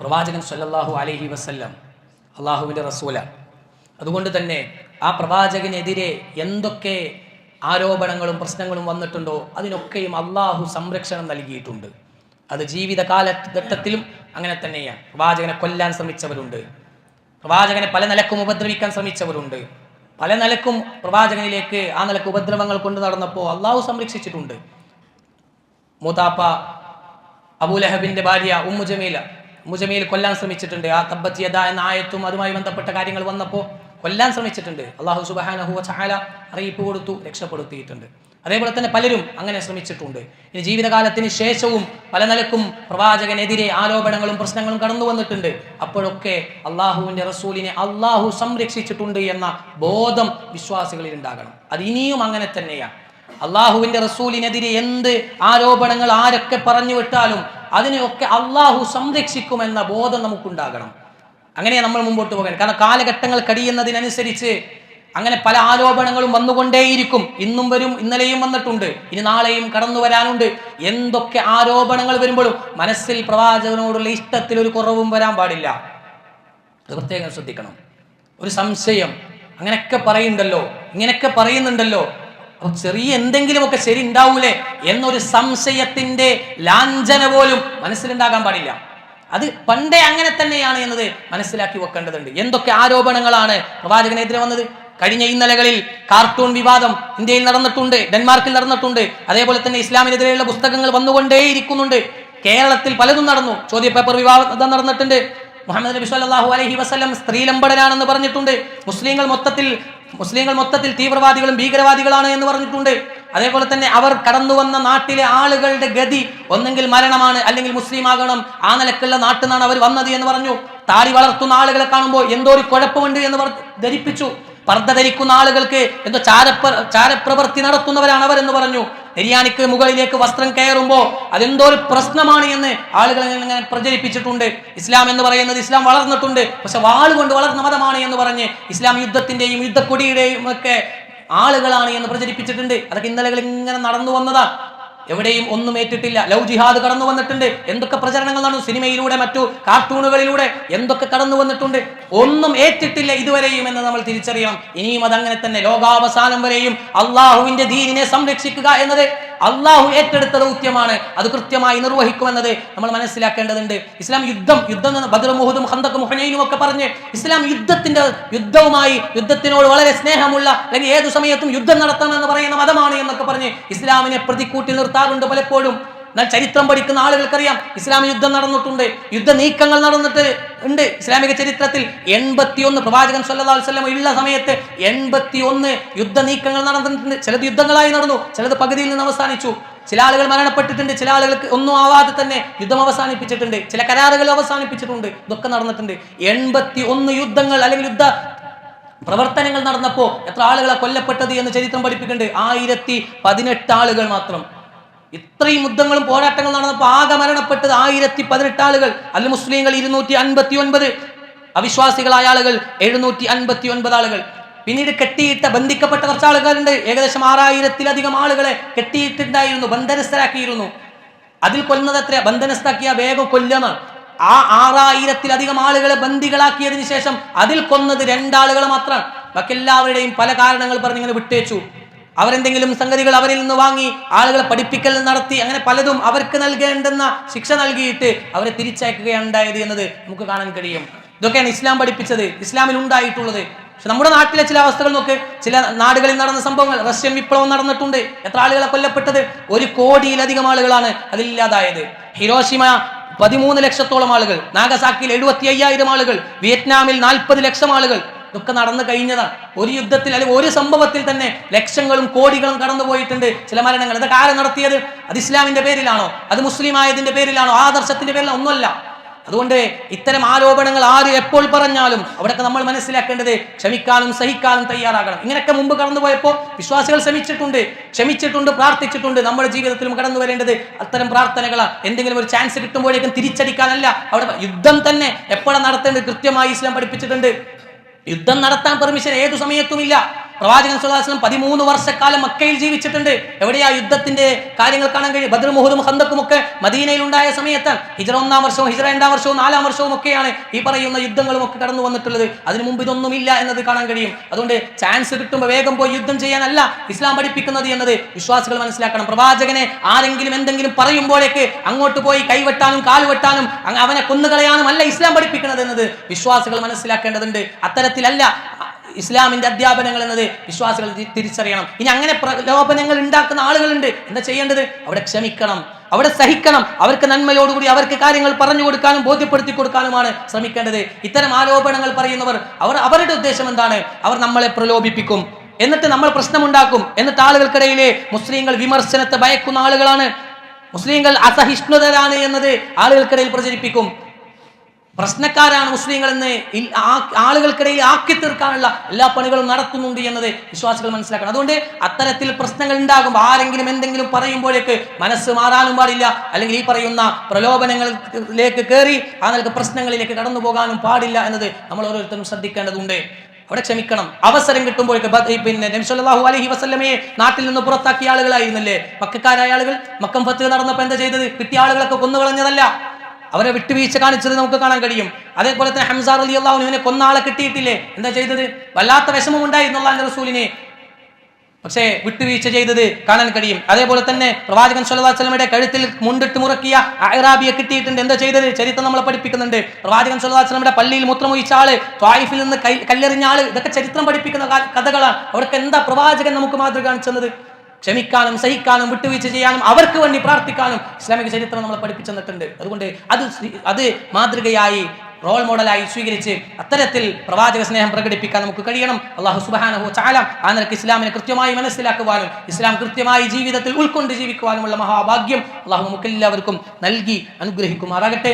പ്രവാചകൻ സല്ലല്ലാഹു അലൈഹി വസല്ലം അള്ളാഹുവിന്റെ റസൂലാണ് അതുകൊണ്ട് തന്നെ ആ പ്രവാചകനെതിരെ എന്തൊക്കെ ആരോപണങ്ങളും പ്രശ്നങ്ങളും വന്നിട്ടുണ്ടോ അതിനൊക്കെയും അള്ളാഹു സംരക്ഷണം നൽകിയിട്ടുണ്ട്. അത് ജീവിതകാല ഘട്ടത്തിലും അങ്ങനെ തന്നെയാണ്. പ്രവാചകനെ കൊല്ലാൻ ശ്രമിച്ചവരുണ്ട്. പ്രവാചകനെ പല നിലക്കും ഉപദ്രവിക്കാൻ ശ്രമിച്ചവരുണ്ട്. പല നിലക്കും പ്രവാചകനിലേക്ക് ആ നിലയ്ക്ക് ഉപദ്രവങ്ങൾ കൊണ്ടു നടന്നപ്പോൾ അള്ളാഹു സംരക്ഷിച്ചിട്ടുണ്ട്. മൂതാപ്പ അബൂലഹബിന്റെ ഭാര്യ ഉമ്മു ജമീല ഉമ്മു ജമീൽ കൊല്ലാൻ ശ്രമിച്ചിട്ടുണ്ട്. ആ തബ്ബത്തിയത എന്ന ആയത്തും അതുമായി ബന്ധപ്പെട്ട കാര്യങ്ങൾ വന്നപ്പോൾ കൊല്ലാൻ ശ്രമിച്ചിട്ടുണ്ട്. അള്ളാഹു സുബാനഹു ചാല അറിയിപ്പ് കൊടുത്തു രക്ഷപ്പെടുത്തിയിട്ടുണ്ട്. അതേപോലെ തന്നെ പലരും അങ്ങനെ ശ്രമിച്ചിട്ടുണ്ട്. ഇനി ജീവിതകാലത്തിന് ശേഷവും പല നിലക്കും പ്രവാചകനെതിരെ ആരോപണങ്ങളും പ്രശ്നങ്ങളും കടന്നു വന്നിട്ടുണ്ട്. അപ്പോഴൊക്കെ അള്ളാഹുവിന്റെ റസൂലിനെ അള്ളാഹു സംരക്ഷിച്ചിട്ടുണ്ട് എന്ന ബോധം വിശ്വാസികളിൽ ഉണ്ടാകണം. അത് ഇനിയും അങ്ങനെ തന്നെയാണ് അള്ളാഹുവിന്റെ റസൂലിനെതിരെ എന്ത് ആരോപണങ്ങൾ ആരൊക്കെ പറഞ്ഞു വിട്ടാലും അതിനെയൊക്കെ അള്ളാഹു സംരക്ഷിക്കുമെന്ന ബോധം നമുക്കുണ്ടാകണം. അങ്ങനെ നമ്മൾ മുമ്പോട്ട് പോകാൻ. കാരണം കാലഘട്ടങ്ങൾ കഴിയുന്നതിനനുസരിച്ച് അങ്ങനെ പല ആരോപണങ്ങളും വന്നുകൊണ്ടേയിരിക്കും. ഇന്നും വരും ഇന്നലെയും വന്നിട്ടുണ്ട്. ഇനി നാളെയും കടന്നു വരാനുണ്ട്. എന്തൊക്കെ ആരോപണങ്ങൾ വരുമ്പോഴും മനസ്സിൽ പ്രവാചകനോടുള്ള ഇഷ്ടത്തിൽ ഒരു കുറവും വരാൻ പാടില്ല. അത് പ്രത്യേകം ശ്രദ്ധിക്കണം. ഒരു സംശയം അങ്ങനെയൊക്കെ പറയുന്നുണ്ടല്ലോ ഇങ്ങനെയൊക്കെ പറയുന്നുണ്ടല്ലോ ചെറിയ എന്തെങ്കിലുമൊക്കെ ശരി ഉണ്ടാവൂലേ എന്നൊരു സംശയത്തിന്റെ ലാഞ്ചന പോലും മനസ്സിലുണ്ടാകാൻ പാടില്ല. അത് പണ്ടേ അങ്ങനെ തന്നെയാണ് എന്നത് മനസ്സിലാക്കി വെക്കേണ്ടതുണ്ട്. എന്തൊക്കെ ആരോപണങ്ങളാണ് പ്രവാചകനെതിരെ വന്നത്? കഴിഞ്ഞ ഇന്നലകളിൽ കാർട്ടൂൺ വിവാദം ഇന്ത്യയിൽ നടന്നിട്ടുണ്ട് ഡെൻമാർക്കിൽ നടന്നിട്ടുണ്ട് അതേപോലെ തന്നെ ഇസ്ലാമിനെതിരെയുള്ള പുസ്തകങ്ങൾ വന്നുകൊണ്ടേയിരിക്കുന്നുണ്ട്. കേരളത്തിൽ പലതും നടന്നു. ചോദ്യപേപ്പർ വിവാദം നടന്നിട്ടുണ്ട്. മുഹമ്മദ് നബി സ്വല്ലല്ലാഹു അലൈഹി വസല്ലം സ്ത്രീലമ്പടനാണെന്ന് പറഞ്ഞിട്ടുണ്ട്. മുസ്ലിങ്ങൾ മൊത്തത്തിൽ മുസ്ലിങ്ങൾ മൊത്തത്തിൽ തീവ്രവാദികളും ഭീകരവാദികളാണ് എന്ന് പറഞ്ഞിട്ടുണ്ട്. അതേപോലെ തന്നെ അവർ കടന്നു വന്ന നാട്ടിലെ ആളുകളുടെ ഗതി ഒന്നെങ്കിൽ മരണമാണ് അല്ലെങ്കിൽ മുസ്ലിം ആകണം ആ നിലക്കുള്ള നാട്ടിൽ നിന്നാണ് അവർ വന്നത് എന്ന് പറഞ്ഞു. താടി വളർത്തുന്ന ആളുകളെ കാണുമ്പോൾ എന്തോ ഒരു കുഴപ്പമുണ്ട് എന്ന് ധരിപ്പിച്ചു. പർദ്ധ ധരിക്കുന്ന ആളുകൾക്ക് എന്തോ ചാരപ്ര ചാരപ്രവൃത്തി നടത്തുന്നവരാണ് അവർ എന്ന് പറഞ്ഞു. നെരിയാണിക്ക് മുകളിലേക്ക് വസ്ത്രം കയറുമ്പോൾ അതെന്തോ ഒരു പ്രശ്നമാണ് എന്ന് ആളുകൾ ഇങ്ങനെ പ്രചരിപ്പിച്ചിട്ടുണ്ട്. ഇസ്ലാം എന്ന് പറയുന്നത് ഇസ്ലാം വളർന്നിട്ടുണ്ട്. പക്ഷെ വാളുകൊണ്ട് വളർന്ന മതമാണ് എന്ന് പറഞ്ഞ് ഇസ്ലാം യുദ്ധത്തിന്റെയും യുദ്ധക്കൊടിയുടെയും ഒക്കെ ആളുകളാണ് എന്ന് പ്രചരിപ്പിച്ചിട്ടുണ്ട്. അതൊക്കെ ഇന്നലകൾ ഇങ്ങനെ നടന്നു വന്നതാണ് എവിടെയും ഒന്നും ഏറ്റിട്ടില്ല. ലവ് ജിഹാദ് കടന്നു വന്നിട്ടുണ്ട്. എന്തൊക്കെ പ്രചരണങ്ങൾ നടന്നു? സിനിമയിലൂടെ മറ്റു കാർട്ടൂണുകളിലൂടെ എന്തൊക്കെ കടന്നു വന്നിട്ടുണ്ട്? ഒന്നും ഏറ്റിട്ടില്ല ഇതുവരെയും എന്ന് നമ്മൾ തിരിച്ചറിയണം. ഇനിയും അതങ്ങനെ തന്നെ. ലോകാവസാനം വരെയും അള്ളാഹുവിന്റെ ദീനിനെ സംരക്ഷിക്കുക എന്നത് അള്ളാഹു ഏറ്റെടുത്ത ദൗത്യമാണ് അത് കൃത്യമായി നിർവഹിക്കുമെന്നത് നമ്മൾ മനസ്സിലാക്കേണ്ടതുണ്ട്. ഇസ്ലാം യുദ്ധം യുദ്ധം ബദർ മുഹദും ഹന്തക്കും ഹനയിലും ഒക്കെ പറഞ്ഞ് ഇസ്ലാം യുദ്ധത്തിന്റെ യുദ്ധവുമായി യുദ്ധത്തിനോട് വളരെ സ്നേഹമുള്ള അല്ലെങ്കിൽ ഏതു സമയത്തും യുദ്ധം നടത്തണം എന്ന് പറയുന്ന മതമാണ് എന്നൊക്കെ പറഞ്ഞ് ഇസ്ലാമിനെ പ്രതിക്കൂട്ടി നിർത്താറുണ്ട് പലപ്പോഴും. എന്നാൽ ചരിത്രം പഠിക്കുന്ന ആളുകൾക്കറിയാം ഇസ്ലാം യുദ്ധം നടന്നിട്ടുണ്ട് യുദ്ധ നീക്കങ്ങൾ നടന്നിട്ട് ഉണ്ട്. ഇസ്ലാമിക ചരിത്രത്തിൽ എൺപത്തിയൊന്ന് പ്രവാചകൻ വസല്ലം ഉള്ള സമയത്ത് എൺപത്തിയൊന്ന് യുദ്ധ നീക്കങ്ങൾ നടന്നിട്ടുണ്ട്. ചിലത് യുദ്ധങ്ങളായി നടന്നു ചിലത് പകുതിയിൽ നിന്ന് അവസാനിച്ചു. ചില ആളുകൾ മരണപ്പെട്ടിട്ടുണ്ട് ചില ആളുകൾക്ക് ഒന്നും ആവാതെ തന്നെ യുദ്ധം അവസാനിപ്പിച്ചിട്ടുണ്ട്. ചില കരാറുകൾ അവസാനിപ്പിച്ചിട്ടുണ്ട് ഇതൊക്കെ നടന്നിട്ടുണ്ട്. എൺപത്തി ഒന്ന് യുദ്ധങ്ങൾ അല്ലെങ്കിൽ യുദ്ധ പ്രവർത്തനങ്ങൾ നടന്നപ്പോൾ എത്ര ആളുകളെ കൊല്ലപ്പെട്ടത് എന്ന് ചരിത്രം പഠിപ്പിക്കുന്നുണ്ട്? ആയിരത്തി പതിനെട്ട് ആളുകൾ മാത്രം. ഇത്രയും യുദ്ധങ്ങളും പോരാട്ടങ്ങളും നടന്നപ്പോൾ ആകെ മരണപ്പെട്ടത് ആയിരത്തി പതിനെട്ട് ആളുകൾ. അൽ മുസ്ലിങ്ങൾ ഇരുന്നൂറ്റി അൻപത്തി ഒൻപത് അവിശ്വാസികളായ ആളുകൾ എഴുന്നൂറ്റി അൻപത്തി ഒൻപത് ആളുകൾ. പിന്നീട് കെട്ടിയിട്ട ബന്ധിക്കപ്പെട്ട കുറച്ച് ആളുകളുണ്ട്. ഏകദേശം ആറായിരത്തിലധികം ആളുകളെ കെട്ടിയിട്ടുണ്ടായിരുന്നു ബന്ധനസ്ഥരാക്കിയിരുന്നു. അതിൽ കൊല്ലുന്നത് എത്ര ബന്ധനസ്ഥാക്കിയ വേഗം കൊല്ലണം ആ ആറായിരത്തിലധികം ആളുകളെ ബന്ദികളാക്കിയതിനു ശേഷം അതിൽ കൊന്നത് രണ്ടാളുകൾ മാത്രമാണ്. ബാക്കി എല്ലാവരുടെയും പല കാരണങ്ങൾ പറഞ്ഞ് ഇങ്ങനെ വിട്ടേച്ചു. അവരെന്തെങ്കിലും സംഗതികൾ അവരിൽ നിന്ന് വാങ്ങി ആളുകളെ പഠിപ്പിക്കൽ നടത്തി അങ്ങനെ പലതും അവർക്ക് നൽകേണ്ടെന്ന ശിക്ഷ നൽകിയിട്ട് അവരെ തിരിച്ചയക്കുകയാണ് ഉണ്ടായത് എന്നത് നമുക്ക് കാണാൻ കഴിയും. ഇതൊക്കെയാണ് ഇസ്ലാം പഠിപ്പിച്ചത്. ഇസ്ലാമിൽ ഉണ്ടായിട്ടുള്ളത്. പക്ഷെ നമ്മുടെ നാട്ടിലെ ചില അവസ്ഥകൾ നോക്ക്. ചില നാടുകളിൽ നടന്ന സംഭവങ്ങൾ റഷ്യൻ വിപ്ലവം നടന്നിട്ടുണ്ട്. എത്ര ആളുകളെ കൊല്ലപ്പെട്ടത്? ഒരു കോടിയിലധികം ആളുകളാണ് അതിലില്ലാതായത്. ഹിരോഷിമ പതിമൂന്ന് ലക്ഷത്തോളം ആളുകൾ നാഗസാക്കിയിൽ എഴുപത്തി അയ്യായിരം ആളുകൾ വിയറ്റ്നാമിൽ നാൽപ്പത് ലക്ഷം ആളുകൾ ഇതൊക്കെ നടന്നു കഴിഞ്ഞതാണ് ഒരു യുദ്ധത്തിൽ അല്ലെങ്കിൽ ഒരു സംഭവത്തിൽ തന്നെ ലക്ഷങ്ങളും കോടികളും കടന്നുപോയിട്ടുണ്ട് ചില മരണങ്ങൾ. ഇതൊക്കെ ആരെ നടത്തിയത്? അത് ഇസ്ലാമിന്റെ പേരിലാണോ? അത് മുസ്ലിം ആയതിന്റെ പേരിലാണോ? ആദർശത്തിന്റെ പേരിലാണോ? ഒന്നുമല്ല. അതുകൊണ്ട് ഇത്തരം ആരോപണങ്ങൾ ആര് എപ്പോൾ പറഞ്ഞാലും അവിടെയൊക്കെ നമ്മൾ മനസ്സിലാക്കേണ്ടത് ക്ഷമിക്കാനും സഹിക്കാനും തയ്യാറാകണം. ഇങ്ങനെയൊക്കെ മുമ്പ് കടന്നുപോയപ്പോൾ വിശ്വാസികൾ ശ്രമിച്ചിട്ടുണ്ട് ക്ഷമിച്ചിട്ടുണ്ട് പ്രാർത്ഥിച്ചിട്ടുണ്ട്. നമ്മുടെ ജീവിതത്തിലും കടന്നു വരേണ്ടത് അത്തരം പ്രാർത്ഥനകളാണ് എന്തെങ്കിലും ഒരു ചാൻസ് കിട്ടുമ്പോഴേക്കും തിരിച്ചടിക്കാനല്ല. അവിടെ യുദ്ധം തന്നെ എപ്പോഴാണ് നടത്തേണ്ടത്? കൃത്യമായി ഇസ്ലാം പഠിപ്പിച്ചിട്ടുണ്ട്. യുദ്ധം നടത്താൻ പെർമിഷൻ ഏതു സമയത്തും ഇല്ല പ്രവാചകൻ സുല്ലാസ്ലം പതിമൂന്ന് വർഷക്കാലം മക്കയിൽ ജീവിച്ചിട്ടുണ്ട്. എവിടെയാ യുദ്ധത്തിന്റെ കാര്യങ്ങൾ കാണാൻ കഴിയും ബദർ മുഹദും ഹന്തക്കും ഒക്കെ മദീനയിൽ ഉണ്ടായ സമയത്ത് ഹിജറ ഒന്നാം വർഷവും ഹിജറ രണ്ടാം വർഷവും നാലാം വർഷവും ഒക്കെയാണ് ഈ പറയുന്ന യുദ്ധങ്ങളും ഒക്കെ കടന്നു വന്നിട്ടുള്ളത്. അതിനു മുമ്പ് ഇതൊന്നുമില്ല എന്നത് കാണാൻ കഴിയും. അതുകൊണ്ട് ചാൻസ് കിട്ടുമ്പോൾ വേഗം പോയി യുദ്ധം ചെയ്യാനല്ല ഇസ്ലാം പഠിപ്പിക്കുന്നത് എന്നത് വിശ്വാസികൾ മനസ്സിലാക്കണം. പ്രവാചകനെ ആരെങ്കിലും എന്തെങ്കിലും പറയുമ്പോഴേക്ക് അങ്ങോട്ട് പോയി കൈവെട്ടാനും കാലുവെട്ടാനും വെട്ടാനും അവനെ കൊന്നുകളയാനും അല്ല ഇസ്ലാം പഠിപ്പിക്കുന്നത് എന്നത് വിശ്വാസികൾ മനസ്സിലാക്കേണ്ടതുണ്ട്. അത്തരത്തിലല്ല ഇസ്ലാമിന്റെ അധ്യാപനങ്ങൾ എന്നത് വിശ്വാസികൾ തിരിച്ചറിയണം. ഇനി അങ്ങനെ പ്രലോഭനങ്ങൾ ഉണ്ടാക്കുന്ന ആളുകളുണ്ട്. എന്താ ചെയ്യേണ്ടത്? അവിടെ ക്ഷമിക്കണം. അവിടെ സഹിക്കണം. അവർക്ക് നന്മയോടുകൂടി അവർക്ക് കാര്യങ്ങൾ പറഞ്ഞു കൊടുക്കാനും ബോധ്യപ്പെടുത്തി കൊടുക്കാനുമാണ് ശ്രമിക്കേണ്ടത്. ഇത്തരം ആരോപണങ്ങൾ പറയുന്നവർ അവർ അവരുടെ ഉദ്ദേശം എന്താണ്? അവർ നമ്മളെ പ്രലോഭിപ്പിക്കും. എന്നിട്ട് നമ്മൾ പ്രശ്നമുണ്ടാക്കും. എന്നിട്ട് ആളുകൾക്കിടയിലെ മുസ്ലിങ്ങൾ വിമർശനത്തെ ഭയക്കുന്ന ആളുകളാണ്. മുസ്ലിങ്ങൾ അസഹിഷ്ണുതരാണ് എന്നത് ആളുകൾക്കിടയിൽ പ്രചരിപ്പിക്കും. പ്രശ്നക്കാരാണ് ആ- ആളുകൾക്കിടയിൽ ആക്കി തീർക്കാനുള്ള എല്ലാ പണികളും നടത്തുന്നുണ്ട് എന്നത് വിശ്വാസികൾ മനസ്സിലാക്കണം. അതുകൊണ്ട് അത്തരത്തിൽ പ്രശ്നങ്ങൾ ഉണ്ടാകും. ആരെങ്കിലും എന്തെങ്കിലും പറയുമ്പോഴേക്ക് മനസ്സ് മാറാനും പാടില്ല. അല്ലെങ്കിൽ ഈ പറയുന്ന പ്രലോഭനങ്ങളിലേക്ക് കയറി ആ നിലയ്ക്ക് പ്രശ്നങ്ങളിലേക്ക് കടന്നു പോകാനും പാടില്ല എന്നത് നമ്മൾ ഓരോരുത്തരും ശ്രദ്ധിക്കേണ്ടതുണ്ട്. അവിടെ ക്ഷമിക്കണം. അവസരം കിട്ടുമ്പോഴേക്ക് പിന്നെ നബിസ്വല്ലാഹു അലഹി വസല്ലമയെ നാട്ടിൽ നിന്ന് പുറത്താക്കിയ ആളുകളായിരുന്നല്ലേ? മക്കാരായ ആളുകൾ? മക്കം ഫത്ത് നടന്നപ്പോൾ എന്താ ചെയ്തത്? കിട്ടിയ ആളുകളൊക്കെ കൊന്നുകളഞ്ഞതല്ല. അവരെ വിട്ടുവീഴ്ച കാണിച്ചത് നമുക്ക് കാണാൻ കഴിയും. അതേപോലെ തന്നെ ഹംസാർ അലി അള്ളാഹുവിനെ കൊന്ന ആളെ കിട്ടിയിട്ടില്ലേ? എന്താ ചെയ്തത്? വല്ലാത്ത വിഷമം ഉണ്ടായിരുന്നു അള്ളാന്റെ റസൂലിനെ. പക്ഷേ വിട്ടുവീഴ്ച ചെയ്തത് കാണാൻ കഴിയും. അതേപോലെ തന്നെ പ്രവാചകൻ സല്ലാ അലൈഹി വസല്ലമയുടെ കഴുത്തിൽ മുണ്ടിട്ട് മുറക്കിയ അഹ്റാബിയെ കിട്ടിയിട്ടുണ്ട്. എന്താ ചെയ്തത്? ചരിത്രം നമ്മളെ പഠിപ്പിക്കുന്നുണ്ട്. പ്രവാചകൻ സല്ലാ അലൈഹി വസല്ലമയുടെ പള്ളിയിൽ മൂത്രമൊഴിച്ച ആൾ ത്വായിഫിൽ നിന്ന് കല്ലെറിഞ്ഞ ആൾ ഇതൊക്കെ ചരിത്രം പഠിപ്പിക്കുന്ന കഥകളാണ്. അവർക്ക് എന്താ പ്രവാചകൻ നമുക്ക് മാതൃക കാണിച്ചത് ക്ഷമിക്കാനും സഹിക്കാനും വിട്ടുവീഴ്ച ചെയ്യാനും അവർക്ക് വേണ്ടി പ്രാർത്ഥിക്കാനും ഇസ്ലാമിക ചരിത്രം നമ്മളെ പഠിപ്പിച്ചു തന്നിട്ടുണ്ട്. അതുകൊണ്ട് അത് അത് മാതൃകയായി റോൾ മോഡലായി സ്വീകരിച്ച് അത്തരത്തിൽ പ്രവാചക സ്നേഹം പ്രകടിപ്പിക്കാൻ നമുക്ക് കഴിയണം. അള്ളാഹു സുബാനഹു ചാല ആ ഇസ്ലാമിനെ കൃത്യമായി മനസ്സിലാക്കുവാനും ഇസ്ലാം കൃത്യമായി ജീവിതത്തിൽ ഉൾക്കൊണ്ട് ജീവിക്കുവാനുമുള്ള മഹാഭാഗ്യം അള്ളാഹു നമുക്കെല്ലാവർക്കും നൽകി അനുഗ്രഹിക്കുമാറാകട്ടെ.